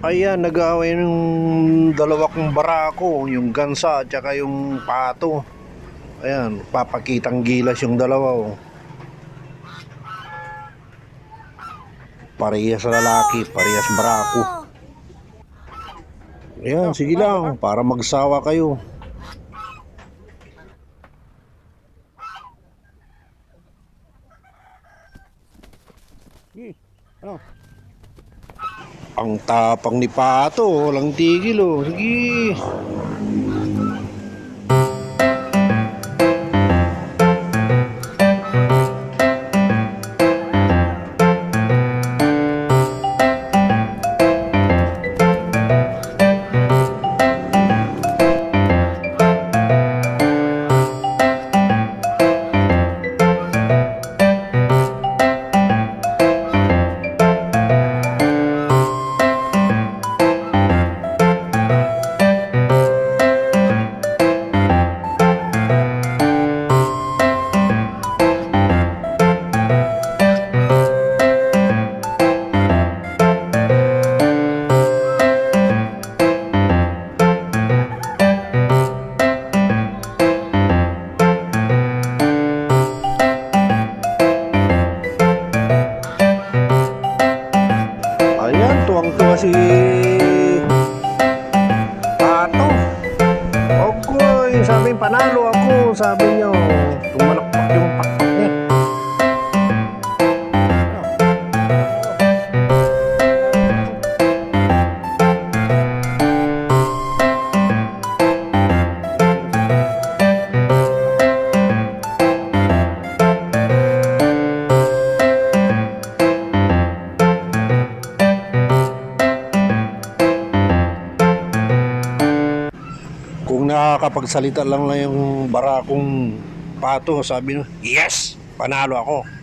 Ayan, nag-aaway ng dalawa kong barako, yung gansa at saka yung pato. Ayan, papakitang gilas yung dalawa. Oh. Parehas lalaki, parehas barako. Ayan, sige lang, para magsawa kayo. Ang tapang ni Pato, walang tigil oh. Sige. Si Pato. Okay, sabi panalo ako. Sabi niya, Kung nakakapagsalita lang lang yung barakong pato, sabi niya, yes, panalo ako.